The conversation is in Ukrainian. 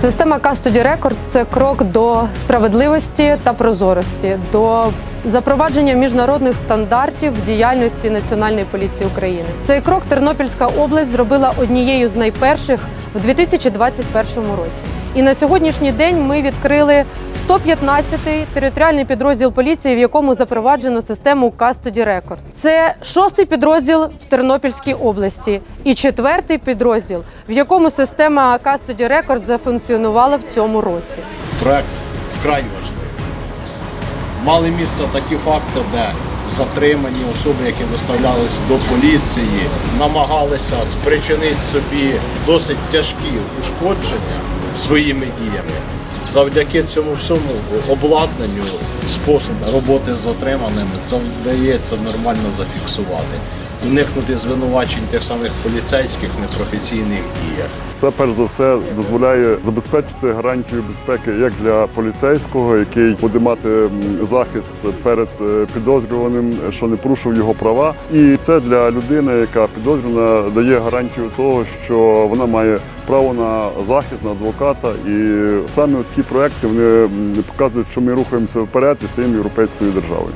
Система Custody Record – це крок до справедливості та прозорості, до запровадження міжнародних стандартів в діяльності Національної поліції України. Цей крок Тернопільська область зробила однією з найперших в 2021 році. І на сьогоднішній день ми відкрили 115-й територіальний підрозділ поліції, в якому запроваджено систему Custody Records. Це шостий підрозділ в Тернопільській області і четвертий підрозділ, в якому система Custody Records зафункціонувала в цьому році. Проект вкрай важливий. Мали місце такі факти, де затримані особи, які доставлялись до поліції, намагалися спричинити собі досить тяжкі ушкодження своїми діями. Завдяки цьому всьому обладнанню спосіб роботи з затриманими це вдається нормально зафіксувати, уникнути звинувачень тих самих поліцейських непрофесійних діях. Це перш за все дозволяє забезпечити гарантію безпеки як для поліцейського, який буде мати захист перед е, підозрюваним, що не порушив його права. І це для людини, яка підозрювана, дає гарантію того, що вона має право на захист, на адвоката. І саме такі проекти вони показують, що ми рухаємося вперед і стаємо європейською державою.